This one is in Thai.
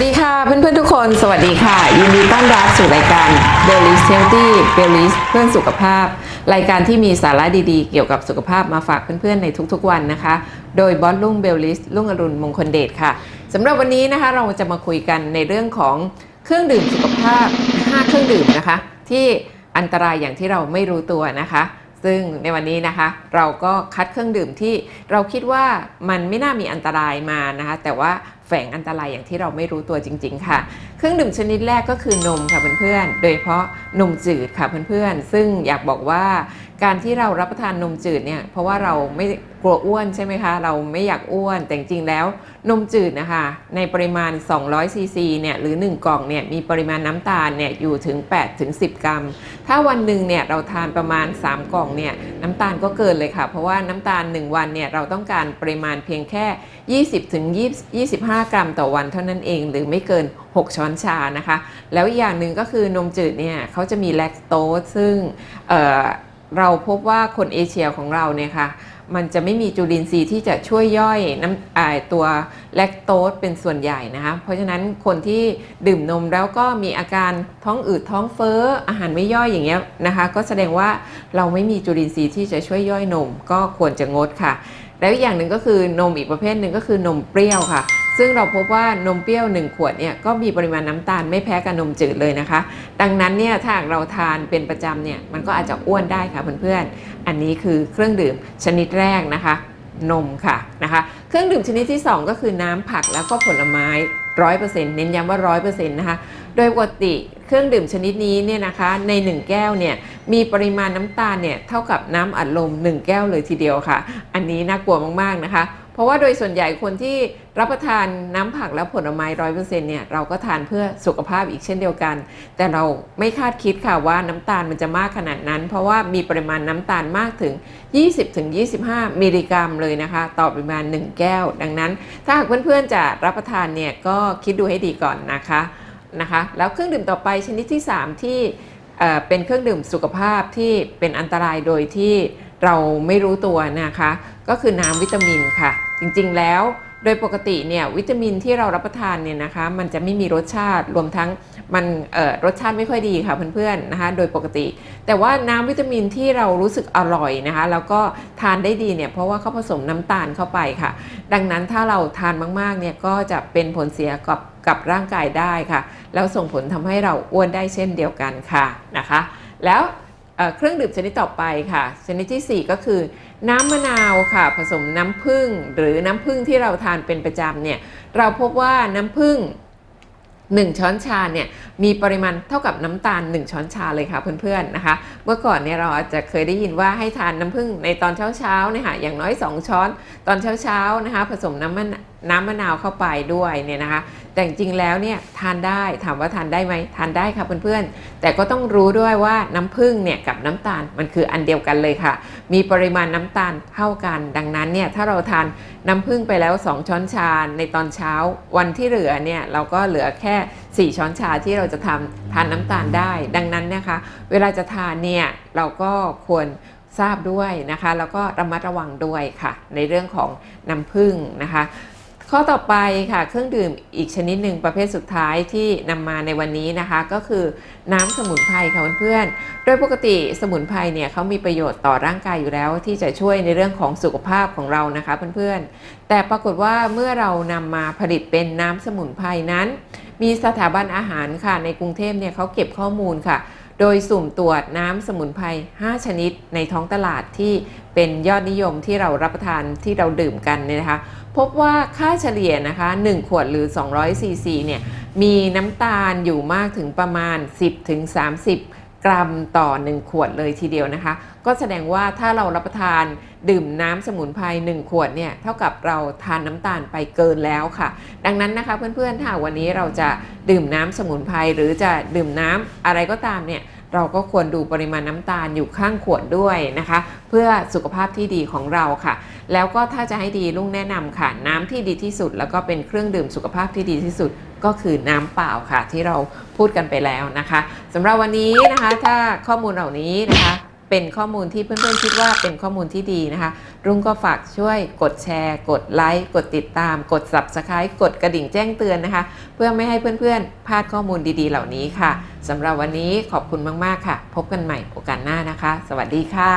วัสดีค่ะเพื่อนๆทุกคนสวัสดีค่ะ ยินดีต้อนรับสู่รายการ b e l l i s Healthy b e l l i s เพื่อนสุขภาพ รายการที่มีสาระดีๆ เกี่ยวกับสุขภาพมาฝากเพื่อนๆในทุกๆวันนะคะ โดยบอสลุงเบลลิสลุงอรุณมงคลเดชค่ะสำหรับวันนี้นะคะเราจะมาคุยกันในเรื่องของเครื่องดื่มสุขภาพ 5 เครื่องดื่มนะคะ ที่อันตรายอย่างที่เราไม่รู้ตัวนะคะ ซึ่งในวันนี้นะคะเราก็คัดเครื่องดื่มที่เราคิดว่ามันไม่น่ามีอันตรายมานะคะ แต่ว่าแฝงอันตรายอย่างที่เราไม่รู้ตัวจริง ๆ ค่ะ เครื่องดื่มชนิดแรกก็คือนมค่ะเพื่อนๆ โดยเฉพาะนมจืดค่ะเพื่อนๆ ซึ่งอยากบอกว่าการที่เรารับประทานนมจืดเนี่ยเพราะว่าเราไม่กลัวอ้วนใช่ไหมคะ เราไม่อยากอ้วนแต่จริงๆแล้ว นมจืดนะคะในปริมาณ 200ซีซีเนี่ยหรือ 1 กล่องเนี่ยมีปริมาณน้ำตาลเนี่ยอยู่ถึง8ถึง10 กรัม ถ้าวันหนึ่งเนี่ยเราทานประมาณ 3 กล่องเนี่ยน้ำตาลก็เกินเลยค่ะ เพราะว่าน้ำตาล 1 วันเนี่ยเราต้องการปริมาณเพียงแค่ 20ถึง20 25กรัมต่อวันเท่านั้นเอง หรือไม่เกิน 6 ช้อนชานะคะ แล้วอีกอย่างหนึ่งก็คือนมจืดเนี่ยเขาจะมีแลคโตสซึ่ง เราพบว่าคนเอเชียของเราเนี่ยค่ะมันจะไม่มีจุลินทรีย์ที่จะช่วยย่อยน้ำตัวแลคโตสเป็นส่วนใหญ่นะคะเพราะฉะนั้นคนที่ดื่มนมแล้วก็มีอาการท้องอืดท้องเฟ้ออาหารไม่ย่อยอย่างเงี้ยนะคะ ก็แสดงว่าเราไม่มีจุลินทรีย์ที่จะช่วยย่อยนม ก็ควรจะงดค่ะ แล้วอีกอย่างหนึ่งก็คือนมอีกประเภทหนึ่งก็คือนมเปรี้ยวค่ะ ซึ่งเราพบว่านมเปรี้ยว 1 ขวดเนี่ยก็มีปริมาณน้ำตาลไม่แพ้กับนมจืดเลยนะคะ ดังนั้นเนี่ยถ้าเราทานเป็นประจำเนี่ยมันก็อาจจะอ้วนได้ค่ะเพื่อนๆ อันนี้คือเครื่องดื่มชนิดแรกนะคะนมค่ะนะคะเครื่องดื่มชนิดที่ 2 ก็คือน้ำผักแล้วก็ผลไม้ร้อยเปอร์เซ็นต์เน้นย้ำว่าร้อยเปอร์เซ็นต์นะคะโดยปกติเครื่องดื่มชนิดนี้เนี่ยนะคะใน 1 แก้วเนี่ยมีปริมาณน้ำตาลเนี่ยเท่ากับน้ำอัดลม 1 แก้วเลยทีเดียวค่ะ อันนี้น่ากลัวมากๆนะคะ ราะว่าโดยส่วนใหญ่คนที่รับประทานน้ำผักและผลไม้ร้อยเปอร์เซ็นต์เนี่ยเราก็ทานเพื่อสุขภาพอีกเช่นเดียวกัน แต่เราไม่คาดคิดค่ะว่าน้ำตาลมันจะมากขนาดนั้น เพราะว่ามีปริมาณน้ำตาลมากถึง 20-25 มิลลิกรัมเลยนะคะ ต่อปริมาณ 1 แก้ว ดังนั้น ถ้าหากเพื่อนๆจะรับประทานเนี่ยก็คิดดูให้ดีก่อนนะคะนะคะแล้วเครื่องดื่มต่อไปชนิดที่ 3 ที่เอ่อเป็นเครื่องดื่มสุขภาพที่เป็นอันตรายโดยที่เราไม่รู้ตัวนะคะ ก็คือน้ำวิตามินค่ะ จริงๆแล้วโดยปกติเนี่ยวิตามินที่เรารับประทานเนี่ยนะคะมันจะไม่มีรสชาติรวมทั้งมันรสชาติไม่ค่อยดีค่ะเพื่อนๆนะคะโดยปกติ แต่ว่าน้ำวิตามินที่เรารู้สึกอร่อยนะคะแล้วก็ทานได้ดีเนี่ยเพราะว่าเขาผสมน้ำตาลเข้าไปค่ะ ดังนั้นถ้าเราทานมากๆเนี่ยก็จะเป็นผลเสียกับกับร่างกายได้ค่ะ แล้วส่งผลทำให้เราอ้วนได้เช่นเดียวกันค่ะนะคะ แล้ว เครื่องดื่มชนิดต่อไปค่ะ ชนิดทีสี่ 4 ก็คือ น้ำมะนาวค่ะ ผสมน้ำผึ้งหรือน้ำผึ้งที่เราทานเป็นประจำเนี่ยเราพบว่าน้ำผึ้ง1ช้อนชาเนี่ยมีปริมาณเท่ากับน้ำตาล 1 ช้อนชาเลยค่ะเพื่อนๆนะคะ เมื่อก่อนเนี่ยเราอาจจะเคยได้ยินว่าให้ทานน้ำผึ้งในตอนเช้าๆเนี่ยค่ะอย่างน้อย 2 ช้อนตอนเช้าๆนะคะผสมน้ำมะ น้ำมะนาวเข้าไปด้วยเนี่ยนะคะ แต่จริงๆแล้วเนี่ยทานได้ถามว่าทานได้ไหมทานได้ค่ะเพื่อนๆ แต่ก็ต้องรู้ด้วยว่าน้ำผึ้งเนี่ยกับน้ำตาลมันคืออันเดียวกันเลยค่ะ มีปริมาณน้ำตาลเท่ากัน ดังนั้นเนี่ยถ้าเราทานน้ำผึ้งไปแล้ว 2 ช้อนชาในตอนเช้า วันที่เหลือเนี่ยเราก็เหลือแค่ 4 ช้อนชาที่เราจะทำทานน้ำตาลได้ ดังนั้นนะคะ เวลาจะทานเนี่ยเราก็ควรทราบด้วยนะคะ แล้วก็ระมัดระวังด้วยค่ะ ในเรื่องของน้ำผึ้งนะคะ ข้อต่อไปค่ะเครื่องดื่มอีกชนิดหนึ่งประเภทสุดท้ายที่นำมาในวันนี้นะคะ ก็คือน้ำสมุนไพรค่ะเพื่อนๆโดยปกติสมุนไพรเนี่ยเขามีประโยชน์ต่อร่างกายอยู่แล้ว ที่จะช่วยในเรื่องของสุขภาพของเรานะคะเพื่อนๆ แต่ปรากฏว่าเมื่อเรานำมาผลิตเป็นน้ำสมุนไพรนั้น มีสถาบันอาหารค่ะในกรุงเทพเนี่ยเขาเก็บข้อมูลค่ะ โดยสุ่มตรวจน้ำสมุนไพร 5 ชนิดในท้องตลาดที่เป็นยอดนิยมที่เรารับประทานที่เราดื่มกันเนี่ยนะคะ พบว่าค่าเฉลี่ยนะคะ 1 ขวดหรือ 200ซีซีเนี่ยมีน้ำตาลอยู่มากถึงประมาณ 10ถึง30 กรัมต่อ 1 ขวดเลยทีเดียวนะคะ ก็แสดงว่าถ้าเรารับประทานดื่มน้ำสมุนไพร1ขวดเนี่ยเท่ากับเราทานน้ำตาลไปเกินแล้วค่ะ ดังนั้นนะคะเพื่อนๆถ้าวันนี้เราจะดื่มน้ำสมุนไพรหรือจะดื่มน้ำอะไรก็ตามเนี่ยเราก็ควรดูปริมาณน้ำตาลอยู่ข้างขวดด้วยนะคะ เพื่อสุขภาพที่ดีของเราค่ะ แล้วก็ถ้าจะให้ดีลุงแนะนำค่ะ น้ำที่ดีที่สุด แล้วก็เป็นเครื่องดื่มสุขภาพที่ดีที่สุด ก็คือน้ำเปล่าค่ะ ที่เราพูดกันไปแล้วนะคะสำหรับวันนี้นะคะถ้าข้อมูลเหล่านี้นะคะเป็นข้อมูลที่เพื่อนๆคิดว่าเป็นข้อมูลที่ดีนะคะ รุ่งก็ฝากช่วยกดแชร์ กดไลค์ กดติดตาม กด Subscribe กดกระดิ่งแจ้งเตือนนะคะ เพื่อไม่ให้เพื่อนๆพลาดข้อมูลดีๆเหล่านี้ค่ะสำหรับวันนี้ขอบคุณมากๆค่ะ พบกันใหม่โอกาสหน้านะคะ สวัสดีค่ะ